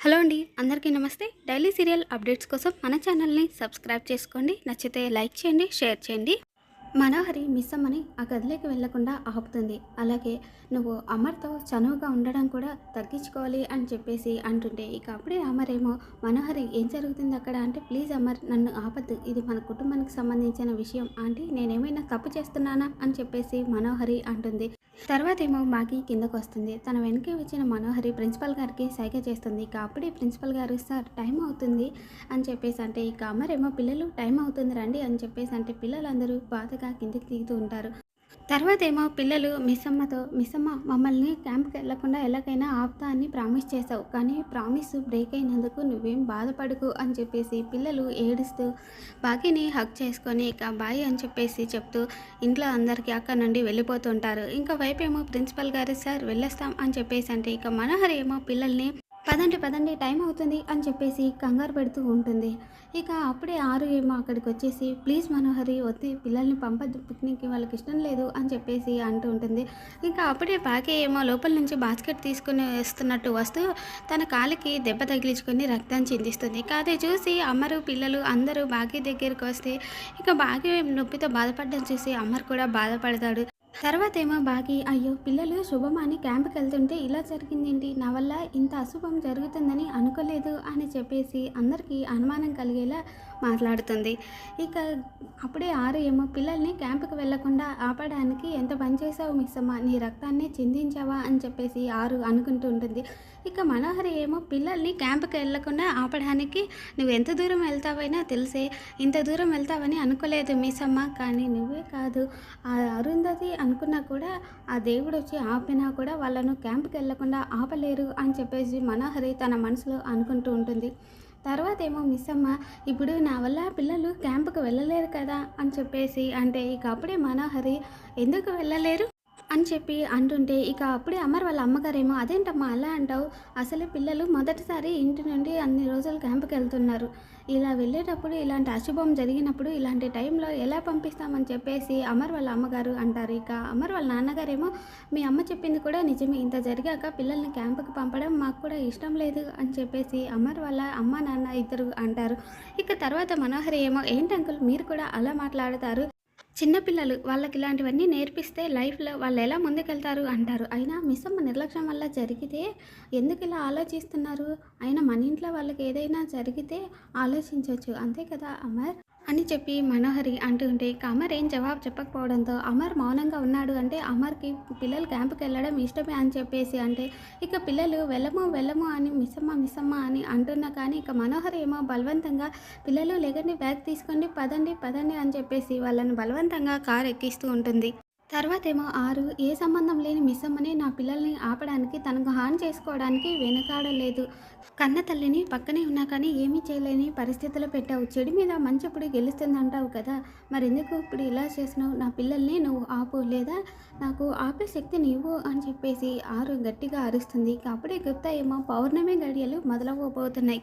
Hello అండి అందరికీ నమస్తే. డైలీ సీరియల్ అప్డేట్స్ కోసం మన ఛానల్ని సబ్స్క్రైబ్ చేసుకోండి. నచ్చితే లైక్ చేయండి షేర్ చేయండి. మనోహరి మిస్ అమ్మని ఆ గదిలోకి వెళ్ళకుండా ఆపుతుంది. అలాగే నువ్వు అమర్తో చనువుగా ఉండడం కూడా తగ్గించుకోవాలి అని చెప్పేసి అంటుంటే ఇక అప్పుడే అమర్ ఏమో మనోహరి ఏం జరుగుతుంది అక్కడ? అంటే ప్లీజ్ అమర్ నన్ను ఆపద్దు. ఇది మన కుటుంబానికి సంబంధించిన విషయం. ఆంటీ నేనేమైనా తప్పు చేస్తున్నానా? అని చెప్పేసి మనోహరి అంటుంది. తర్వాత ఏమో మాకి కిందకు వస్తుంది తన వెనకే వచ్చిన మనోహరి ప్రిన్సిపల్ గారికి సైగ చేస్తుంది. ఇక అప్పుడే ప్రిన్సిపల్ గారు సార్ టైం అవుతుంది అని చెప్పేసి అంటే ఇక అమరేమో పిల్లలు టైం అవుతుంది రండి అని చెప్పేసి అంటే పిల్లలందరూ బాధగా కిందకి దిగుతూ ఉంటారు. తర్వాత ఏమో పిల్లలు మిస్సమ్మతో మిస్సమ్మ మమ్మల్ని క్యాంప్కి వెళ్ళకుండా ఎలాగైనా ఆపుతా అని ప్రామిస్ చేసావు కానీ ప్రామిస్ బ్రేక్ అయినందుకు నువ్వేం బాధపడకు అని చెప్పేసి పిల్లలు ఏడుస్తూ బాకీని హక్ చేసుకొని ఇక బాయ్ అని చెప్పేసి చెప్తూ ఇంట్లో అందరికీ అక్కడ నుండి వెళ్ళిపోతుంటారు. ఇంకా వైపు ఏమో ప్రిన్సిపల్ గారు సార్ వెళ్ళొస్తాం అని చెప్పేసి అంటే ఇక మనోహర్ ఏమో పిల్లల్ని పదండి పదండి టైం అవుతుంది అని చెప్పేసి కంగారు పెడుతూ ఉంటుంది. ఇక అప్పుడే ఆరు ఏమో అక్కడికి వచ్చేసి ప్లీజ్ మనోహరి వద్దు పిల్లల్ని పంపద్దు పిక్నిక్కి వాళ్ళకి ఇష్టం లేదు అని చెప్పేసి అంటూ ఉంటుంది. ఇంకా అప్పుడే పాకే ఏమో లోపల నుంచి బాస్కెట్ తీసుకుని వస్తున్నట్టు వస్తూ తన కాలికి దెబ్బ తగిలించుకొని రక్తం చిందిస్తుంది. ఇక అది చూసి అమ్మరు పిల్లలు అందరూ బాకీ దగ్గరికి వస్తే ఇక బాకీ నొప్పితో బాధపడడం చూసి అమ్మర్ కూడా బాధపడతాడు. తర్వాత ఏమో బాగి అయ్యో పిల్లలు శుభం అని క్యాంప్కి వెళ్తుంటే ఇలా జరిగిందేంటి? నా వల్ల ఇంత అశుభం జరుగుతుందని అనుకోలేదు అని చెప్పేసి అందరికీ అనుమానం కలిగేలా మాట్లాడుతుంది. ఇక అప్పుడే ఆరు ఏమో పిల్లల్ని క్యాంపుకి వెళ్ళకుండా ఆపడానికి ఎంత పని చేసావు నీ రక్తాన్ని చిందించావా? అని చెప్పేసి ఆరు అనుకుంటూ ఉంటుంది. ఇక మనోహరి ఏమో పిల్లల్ని క్యాంపుకి వెళ్ళకుండా ఆపడానికి నువ్వు ఎంత దూరం వెళ్తావైనా తెలిసే ఇంత దూరం వెళ్తావని అనుకోలేదు మిస్సమ్మ. కానీ నువ్వే కాదు ఆ అరుంధతి అనుకున్నా కూడా ఆ దేవుడు వచ్చి ఆపినా కూడా వాళ్ళను క్యాంప్కి వెళ్ళకుండా ఆపలేరు అని చెప్పేసి మనోహరి తన మనసులో అనుకుంటూ ఉంటుంది. తర్వాత ఏమో మిస్ అమ్మ ఇప్పుడు నా వల్ల పిల్లలు క్యాంపుకు వెళ్ళలేరు కదా? అని చెప్పేసి అంటే ఇక అప్పుడే మనోహరి ఎందుకు వెళ్ళలేరు? అని చెప్పి అంటుంటే ఇక అప్పుడే అమర్ వాళ్ళ అమ్మగారేమో అదేంటమ్మా అలా అంటావు? అసలే పిల్లలు మొదటిసారి ఇంటి నుండి అన్ని రోజులు క్యాంపుకి వెళ్తున్నారు. ఇలా వెళ్ళేటప్పుడు ఇలాంటి అశుభం జరిగినప్పుడు ఇలాంటి టైంలో ఎలా పంపిస్తామని చెప్పేసి అమర్ వాళ్ళ అమ్మగారు అంటారు. ఇక అమర్ వాళ్ళ నాన్నగారేమో మీ అమ్మ చెప్పింది కూడా నిజమే. ఇంత జరిగాక పిల్లల్ని క్యాంపుకి పంపడం మాకు కూడా ఇష్టం లేదు అని చెప్పేసి అమర్ వాళ్ళ అమ్మ నాన్న ఇద్దరు అంటారు. ఇక తర్వాత మనోహరి ఏమో ఏంటి అంకుల్? మీరు కూడా అలా మాట్లాడతారు. చిన్నపిల్లలు వాళ్ళకి ఇలాంటివన్నీ నేర్పిస్తే లైఫ్లో వాళ్ళు ఎలా ముందుకెళ్తారు అంటారు. అయినా మిస్ అమ్మ నిర్లక్ష్యం వల్ల జరిగితే ఎందుకు ఇలా ఆలోచిస్తున్నారు? అయినా మన ఇంట్లో వాళ్ళకి ఏదైనా జరిగితే ఆలోచించవచ్చు అంతే కదా అమర్? అని చెప్పి మనోహరి అంటుంటే అమర్ ఏం జవాబు చెప్పకపోవడంతో అమర్ మౌనంగా ఉన్నాడు అంటే అమర్కి పిల్లలు క్యాంపుకి వెళ్ళడం ఇష్టమే అని చెప్పేసి అంటే ఇక పిల్లలు వెళ్ళము వెళ్ళము అని మిస్సమ్మ మిస్సమ్మ అని అంటున్నా కానీ ఇక మనోహర్ ఏమో బలవంతంగా పిల్లలు లేకండి బ్యాగ్ తీసుకోండి పదండి పదండి అని చెప్పేసి వాళ్ళని బలవంతంగా కారు ఎక్కిస్తూ ఉంటుంది. తర్వాత ఏమో ఆరు ఏ సంబంధం లేని మిస్సమ్మని నా పిల్లల్ని ఆపడానికి తనకు హాని చేసుకోవడానికి వెనకాడలేదు. కన్న తల్లిని పక్కనే ఉన్నా కానీ ఏమీ చేయలేని పరిస్థితులు పెట్టావు. చెడు మీద మంచి ఇప్పుడు గెలుస్తుందంటావు కదా. మరి ఎందుకు ఇప్పుడు ఇలా చేసినావు నా పిల్లల్ని నువ్వు ఆపు లేదా నాకు ఆపే శక్తి నీవు అని చెప్పేసి ఆరు గట్టిగా అరుస్తుంది. అప్పుడే గుప్తా ఏమో పౌర్ణమి గడియలు మొదలవ్వబోతున్నాయి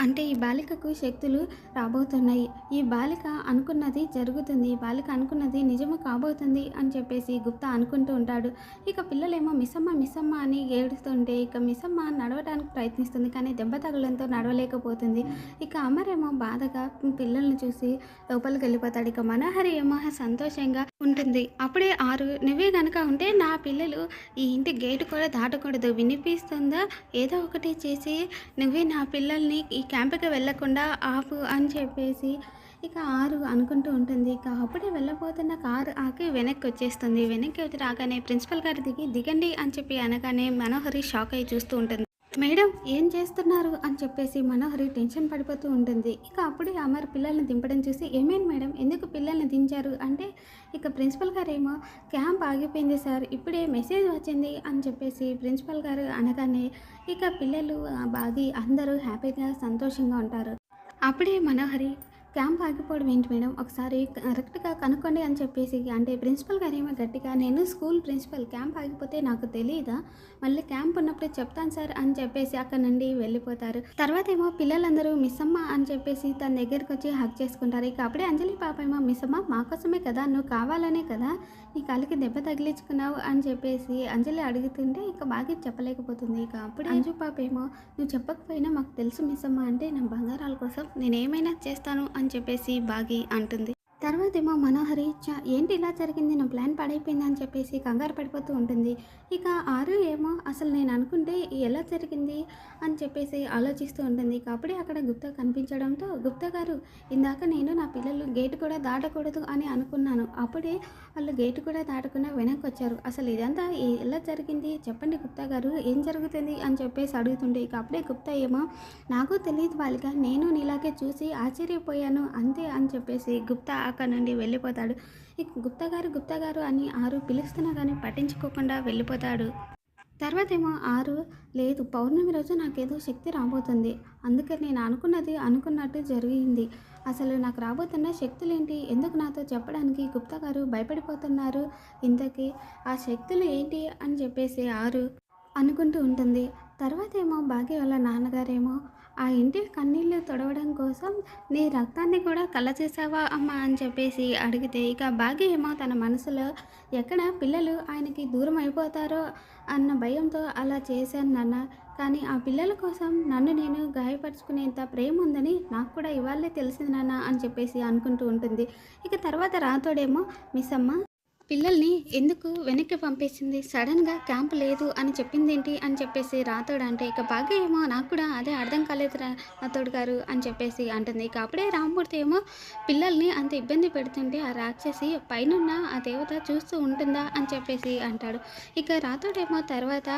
అంటే ఈ బాలికకు శక్తులు రాబోతున్నాయి. ఈ బాలిక అనుకున్నది జరుగుతుంది. ఈ బాలిక అనుకున్నది నిజము కాబోతుంది అని చెప్పేసి గుప్తా అనుకుంటూ ఉంటాడు. ఇక పిల్లలేమో మిస్సమ్మ మిస్సమ్మ అని ఏడుస్తుంటే ఇక మిస్సమ్మ నడవడానికి ప్రయత్నిస్తుంది కానీ దెబ్బ తగలంతో నడవలేకపోతుంది. ఇక అమరేమో బాధగా పిల్లల్ని చూసి లోపలికి వెళ్ళిపోతాడు. ఇక మనోహరి ఏమో సంతోషంగా ఉంటుంది. అప్పుడే ఆరు నువ్వే కనుక ఉంటే నా పిల్లలు ఈ ఇంటి గేటు కూడా దాటకూడదు. వినిపిస్తుందా? ఏదో ఒకటి చేసి నువ్వే నా పిల్లల్ని ఈ క్యాంప్కి వెళ్ళకుండా ఆపు అని చెప్పేసి ఇక ఆరు అనుకుంటూ ఉంటుంది. ఇక అప్పుడే వెళ్ళబోతున్న కారు ఆకి వెనక్కి వచ్చేస్తుంది. వెనక్కి వచ్చి రాగానే ప్రిన్సిపల్ గారు దిగి దిగండి అని చెప్పి అనగానే మనోహరి షాక్ అయ్యి చూస్తూ ఉంటుంది. మేడం ఏం చేస్తున్నారు? అని చెప్పేసి మనోహరి టెన్షన్ పడిపోతూ ఉంటుంది. ఇక అప్పుడే అమర్ పిల్లల్ని దింపడం చూసి ఏమైంది మేడం? ఎందుకు పిల్లల్ని దించారు? అంటే ఇక ప్రిన్సిపల్ గారు ఏమో క్యాంప్ ఆగిపోయింది సార్. ఇప్పుడే మెసేజ్ వచ్చింది అని చెప్పేసి ప్రిన్సిపల్ గారు అనగానే ఇక పిల్లలు బాగి అందరూ హ్యాపీగా సంతోషంగా ఉంటారు. అప్పుడే మనోహరి క్యాంప్ ఆగిపోవడం ఏంటి మేడం? ఒకసారి కరెక్ట్గా కనుక్కోండి అని చెప్పేసి అంటే ప్రిన్సిపల్ గారు ఏమో గట్టిగా నేను స్కూల్ ప్రిన్సిపల్ క్యాంప్ ఆగిపోతే నాకు తెలియదా మళ్ళీ క్యాంప్ ఉన్నప్పుడే చెప్తాను సార్ అని చెప్పేసి అక్కడ నుండి వెళ్ళిపోతారు. తర్వాత ఏమో పిల్లలందరూ మిస్ అమ్మ అని చెప్పేసి తన దగ్గరికి వచ్చి హక్ చేసుకుంటారు. ఇక అప్పుడే అంజలి పాప ఏమో మిస్ అమ్మ మా కోసమే కదా నువ్వు కావాలనే కదా నీ కాలికి దెబ్బ తగిలించుకున్నావు అని చెప్పేసి అంజలి అడుగుతుంటే ఇక బాగా చెప్పలేకపోతుంది. ఇక అప్పుడు అంజు పాప ఏమో నువ్వు చెప్పకపోయినా మాకు తెలుసు మిస్ అమ్మ అంటే నా బంగారాల కోసం నేను ఏమైనా చేస్తాను అని చెప్పేసి బాగి అంటుంది. తర్వాత ఏమో మనోహరి చా ఏంటి ఇలా జరిగింది? నా ప్లాన్ పడైపోయింది? అని చెప్పేసి కంగారు పడిపోతూ ఉంటుంది. ఇక ఆరు ఏమో అసలు నేను అనుకుంటే ఎలా జరిగింది? అని చెప్పేసి ఆలోచిస్తూ ఉంటుంది. ఇక అప్పుడే అక్కడ గుప్తా కనిపించడంతో గుప్తా గారు ఇందాక నేను నా పిల్లలు గేటు కూడా దాటకూడదు అని అనుకున్నాను. అప్పుడే వాళ్ళు గేటు కూడా దాటకుండా వెనక్కి వచ్చారు అసలు ఇదంతా ఎలా జరిగింది? చెప్పండి గుప్తా గారు ఏం జరుగుతుంది? అని చెప్పేసి అడుగుతుండే ఇక అప్పుడే గుప్తా ఏమో నాకు తెలియదు వాళ్ళగా నేను నీలాగే చూసి ఆశ్చర్యపోయాను అంతే అని చెప్పేసి గుప్తా అక్కడ నుండి వెళ్ళిపోతాడు. ఇక గుప్తా గారు గుప్తా గారు అని ఆరు పిలుస్తున్నా కానీ పట్టించుకోకుండా వెళ్ళిపోతాడు. తర్వాత ఏమో ఆరు లేదు పౌర్ణమి రోజు నాకేదో శక్తి రాబోతుంది. అందుకే నేను అనుకున్నది అనుకున్నట్టు జరిగింది. అసలు నాకు రాబోతున్న శక్తులేంటి? ఎందుకు నాతో చెప్పడానికి గుప్తా గారు భయపడిపోతున్నారు? ఇంతకీ ఆ శక్తులు ఏంటి? అని చెప్పేసి ఆరు అనుకుంటూ ఉంటుంది. తర్వాత ఏమో భాగ్య వాళ్ళ నాన్నగారేమో ఆ ఇంటి కన్నీళ్ళు తొడవడం కోసం నీ రక్తాన్ని కూడా కళ్ళ చేసావా అమ్మా అని చెప్పేసి అడిగితే ఇక భాగ్య ఏమో తన మనసులో ఎక్కడ పిల్లలు ఆయనకి దూరం అయిపోతారో అన్న భయంతో అలా చేశాను నాన్న. కానీ ఆ పిల్లల కోసం నన్ను నేను గాయపరుచుకునేంత ప్రేమ ఉందని నాకు కూడా ఇవాళే తెలిసింది నాన్న అని చెప్పేసి అనుకుంటూ ఉంటుంది. ఇక తర్వాత రాతోడేమో మిస్ అమ్మ పిల్లల్ని ఎందుకు వెనక్కి పంపేసింది? సడన్గా క్యాంప్ లేదు అని చెప్పిందేంటి? అని చెప్పేసి రాతోడు అంటే ఇక బాగా ఏమో నాకు కూడా అదే అర్థం కాలేదు రాతోడు గారు అని చెప్పేసి అంటుంది. ఇక అప్పుడే రామ్మూర్తి ఏమో పిల్లల్ని అంత ఇబ్బంది పెడుతుంటే ఆ రాక్షసి పైనున్న ఆ దేవత చూస్తూ ఉంటుందా? అని చెప్పేసి అంటాడు. ఇక రాతోడేమో తర్వాత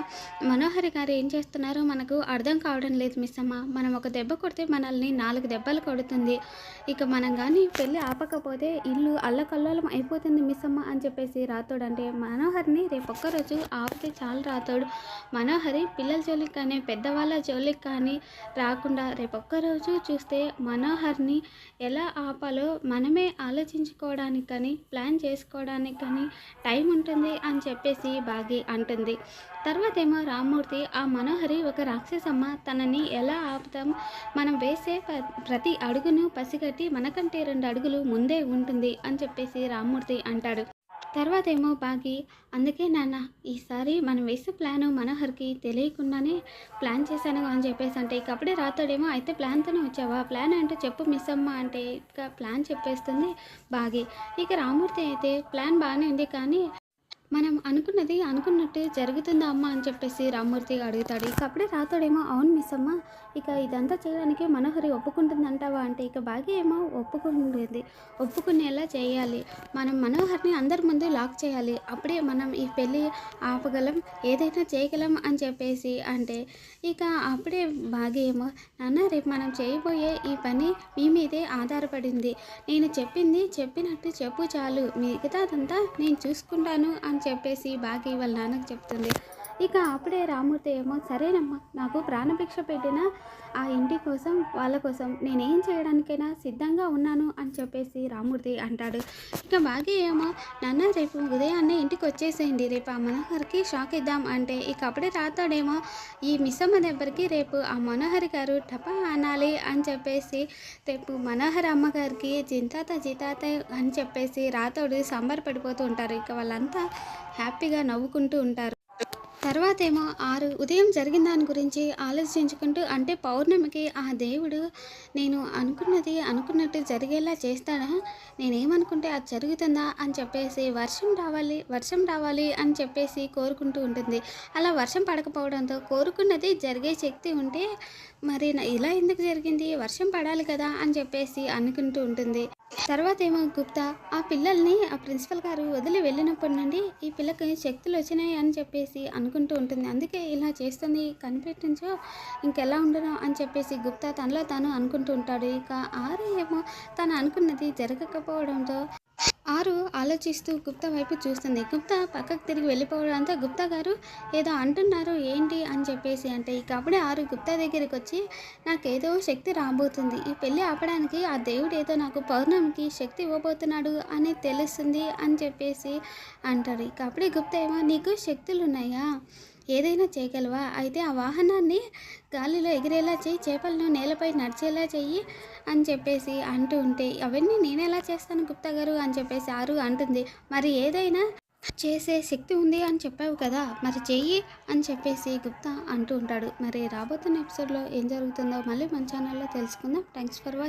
మనోహరి గారు ఏం చేస్తున్నారో? మనకు అర్థం కావడం లేదు మిస్ అమ్మ మనం ఒక దెబ్బ కొడితే మనల్ని నాలుగు దెబ్బలు కొడుతుంది. ఇక మనం కానీ పెళ్ళి ఆపకపోతే ఇల్లు అల్లకల్లోలం అయిపోతుంది మిస్ అమ్మ అని చెప్పేసి రాతోడు అంటే మనోహర్ని రేపు ఒక్కరోజు ఆపితే చాలు రాతోడు. మనోహరి పిల్లల జోలికి కానీ పెద్దవాళ్ళ జోలికి కానీ రాకుండా రేపు ఒక్కరోజు చూస్తే మనోహర్ని ఎలా ఆపాలో మనమే ఆలోచించుకోవడానికి కానీ ప్లాన్ చేసుకోవడానికి కానీ టైం ఉంటుంది అని చెప్పేసి బాగి అంటుంది. తర్వాత ఏమో రామ్మూర్తి ఆ మనోహరి ఒక రాక్షసమ్మ. తనని ఎలా ఆపుతాం? మనం వేసే ప్రతి అడుగును పసిగట్టి మనకంటే రెండు అడుగులు ముందే ఉంటుంది అని చెప్పేసి రామ్మూర్తి అంటాడు. తర్వాత ఏమో బాగి అందుకే నాన్న ఈసారి మనం వేసే ప్లాను మనోహర్కి తెలియకుండానే ప్లాన్ చేశాను అని చెప్పేసి అంటే ఇక అప్పుడే రాతాడేమో అయితే ప్లాన్తోనే వచ్చావా? ప్లాన్ అంటే చెప్పు మిస్ అమ్మ అంటే ఇక ప్లాన్ చెప్పేస్తుంది బాగి. ఇక రామూర్తి అయితే ప్లాన్ బాగానే ఉంది కానీ మనం అనుకున్నది అనుకున్నట్టు జరుగుతుందా అమ్మ అని చెప్పేసి రామ్మూర్తి అడుగుతాడు. ఇక అప్పుడే రాతాడేమో అవును మిస్ అమ్మ ఇక ఇదంతా చేయడానికి మనోహరి ఒప్పుకుంటుందంటావా? అంటే ఇక బాగా ఏమో ఒప్పుకుంటుంది. ఒప్పుకునేలా చేయాలి. మనం మనోహర్ని అందరి ముందు లాక్ చేయాలి. అప్పుడే మనం ఈ పెళ్ళి ఆపగలం ఏదైనా చేయగలం అని చెప్పేసి అంటే ఇక అప్పుడే బాగా ఏమో నాన్న రేపు మనం చేయబోయే ఈ పని మీ మీదే ఆధారపడింది. నేను చెప్పింది చెప్పినట్టు చెప్పు చాలు. మిగతాదంతా నేను చూసుకుంటాను అని చెప్పేసి బాగా వాళ్ళ నాన్నకు చెప్తుంది. ఇక అప్పుడే రామూర్తి ఏమో సరేనమ్మా నాకు ప్రాణభిక్ష పెట్టిన ఆ ఇంటి కోసం వాళ్ళ కోసం నేనేం చేయడానికైనా సిద్ధంగా ఉన్నాను అని చెప్పేసి రామూర్తి అంటాడు. ఇక బాగా ఏమో నాన్న రేపు ఉదయాన్నే ఇంటికి వచ్చేసేయండి రేపు ఆ మనోహర్కి షాక్ ఇద్దాం అంటే ఇక అప్పుడే రాతాడేమో ఈ మిస్సమ్మ దగ్గరికి రేపు ఆ మనోహరి గారు టపా అనాలి అని చెప్పేసి రేపు మనోహర్ అమ్మగారికి జింతాత జితాత అని చెప్పేసి రాతోడు సంబరపడిపోతూ ఉంటారు. ఇక వాళ్ళంతా హ్యాపీగా నవ్వుకుంటూ ఉంటారు. తర్వాత ఏమో ఆరు ఉదయం జరిగిన దాని గురించి ఆలోచించుకుంటూ అంటే పౌర్ణమికి ఆ దేవుడు నేను అనుకున్నది అనుకున్నట్టు జరిగేలా చేస్తాడా? నేనేమనుకుంటే అది జరుగుతుందా అని చెప్పేసి వర్షం రావాలి వర్షం రావాలి అని చెప్పేసి కోరుకుంటూ ఉంటుంది. అలా వర్షం పడకపోవడంతో కోరుకున్నది జరిగే శక్తి ఉంటే మరి నా- ఇలా ఎందుకు జరిగింది? వర్షం పడాలి కదా అని చెప్పేసి అనుకుంటూ ఉంటుంది. తర్వాత ఏమో గుప్తా ఆ పిల్లల్ని ఆ ప్రిన్సిపల్ గారు వదిలి వెళ్ళినప్పటి నుండి ఈ పిల్లకి శక్తులు వచ్చినాయి అని చెప్పేసి అనుకుంటూ ఉంటుంది. అందుకే ఇలా చేస్తుంది కనిపెట్టించో ఇంకెలా ఉండను అని చెప్పేసి గుప్తా తనలో తాను అనుకుంటూ ఉంటాడు. ఇక ఆరు ఏమో తను అనుకున్నది జరగకపోవడంతో ఆరు ఆలోచిస్తూ గుప్తా వైపు చూస్తుంది. గుప్తా పక్కకు తిరిగి వెళ్ళిపోవడంతో గుప్తా గారు ఏదో అంటున్నారు. ఏంటి అని చెప్పేసి అంటే ఇక అప్పుడే ఆరు గుప్తా దగ్గరికి వచ్చి నాకేదో శక్తి రాబోతుంది. ఈ పెళ్ళి ఆపడానికి ఆ దేవుడు ఏదో నాకు పౌర్ణమికి శక్తి ఇవ్వబోతున్నాడు అని తెలుస్తుంది అని చెప్పేసి అంటారు. ఇక అప్పుడే గుప్తా ఏమో నీకు శక్తులు ఉన్నాయా ఏదైనా చేయగలవా? అయితే ఆ వాహనాన్ని గాలిలో ఎగిరేలా చేయి చేపలను నేలపై నడిచేలా చెయ్యి అని చెప్పేసి అంటూ ఉంటే అవన్నీ నేను ఎలా చేస్తాను గుప్తా గారు? అని చెప్పేసి ఆరు అంటుంది. మరి ఏదైనా చేసే శక్తి ఉంది అని చెప్పావు కదా మరి చెయ్యి అని చెప్పేసి గుప్తా అంటూ ఉంటాడు. మరి రాబోతున్న ఎపిసోడ్లో ఏం జరుగుతుందో మళ్ళీ మన ఛానల్లో తెలుసుకుందాం. Thanks for watching